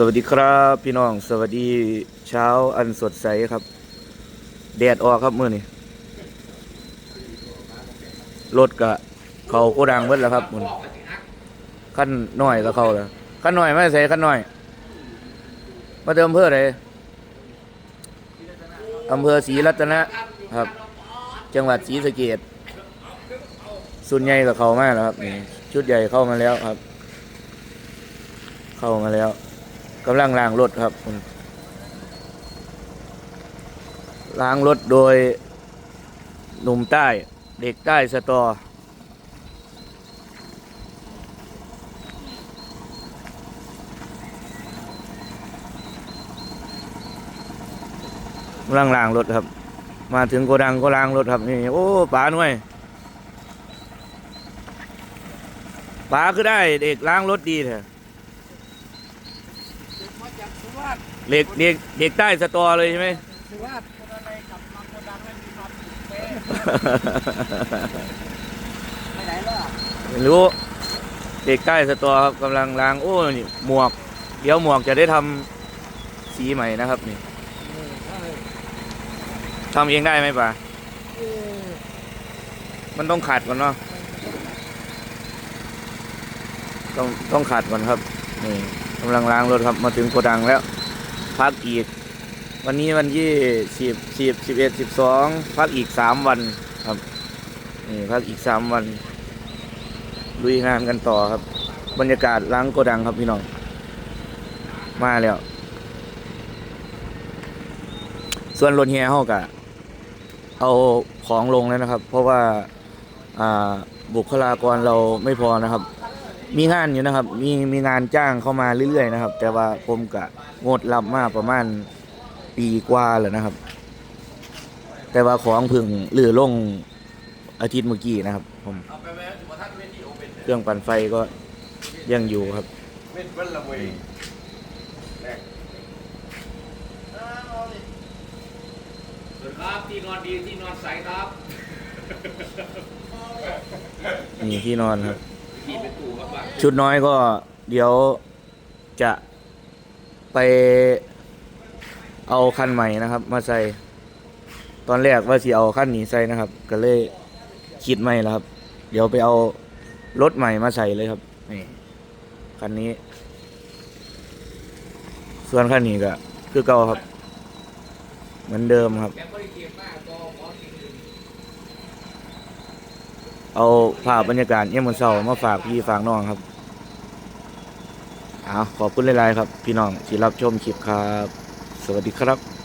สวัสดีครับพี่น้องสวัสดีเช้าอันสดใสครับ แดดออกครับมื้อนี้รถกะเขาโกดังเบิดแล้วครับมื้อนี้ขั้นหน้อยก็เข้าแล้วขั้นหน้อยไม่ใส่ขั้นหน้อย มาเติมอำเภอไหนอำเภอศรีรัตนะครับ จังหวัดศรีสะเกษส่วนใหญ่ก็เข้ามากแล้วครับ ชุดใหญ่เข้ามาแล้วครับ เข้ามาแล้ว กำลังล้างรถครับคุณล้างรถโดยหนุ่มใต้เด็กใต้สตอกำลังล้างรถครับ มาถึงโกดังก็ล้างรถครับนี่โอ้ป๋าหน่วยป๋าคือได้เด็กล้างรถดีแท้มาจาก สุราษฎร์เด็กเด็กเด็กใต้สตอเลยใช่ไหม สุราษฎร์คนอะไรกลับมาโกดังไม่มีความสุขเป้ไปไหนล่ะไม่รู้ เด็กใต้สตอครับกำลังล้างโอ้นี่หมวก เดี๋ยวหมวกจะได้ทำสีใหม่นะครับนี่เออใช่ทำเองได้ไหมป่ะเออมันต้องขัดก่อนเนาะต้องต้องขัดก่อนครับนี่ กำลังล้างรถครับมาถึงโกดังแล้ว พักอีก วันนี้วันที่สิบสิบสิบเอ็ดสิบสองพักอีกสามวันครับนี่พักอีกสามวันลุยงานกันต่อครับ บรรยากาศล้างโกดังครับพี่น้องมาแล้ว ส่วนรถเฮียเฮากะเอาของลงแล้วนะครับ เพราะว่าอ่าบุคลากรเราไม่พอนะครับ มีงานอยู่นะครับ มีมีงานจ้างเข้ามาเรื่อยๆนะครับ แต่ว่าผมกะงดรับมาประมาณปีกว่าแล้วนะครับ แต่ว่าของเพึ่งลือลงอาทิตย์เมื่อกี้นะครับ ผมเครื่องปั่นไฟก็ยังอยู่ครับเว้นวันละเวยแรกสวัสดีครับที่นอนดีที่นอนใสครับนี่ที่นอนครับ ชุดน้อยก็เดี๋ยวจะไปเอาคันใหม่นะครับ มาใส่ ตอนแรกว่าสิเอาคันนี้ใส่นะครับ ก็เลยคิดใหม่แล้วครับ เดี๋ยวไปเอารถใหม่มาใส่เลยครับนี่คันนี้ ส่วนคันนี้ก็คือเก่าครับ เหมือนเดิมครับ เอาภาพบรรยากาศเยี่ยมมนเศร้ามาฝากพี่ฝากน้องครับ อาขอบคุณหลายๆครับ พี่น้องที่รับชมคลิปครับ สวัสดีครับ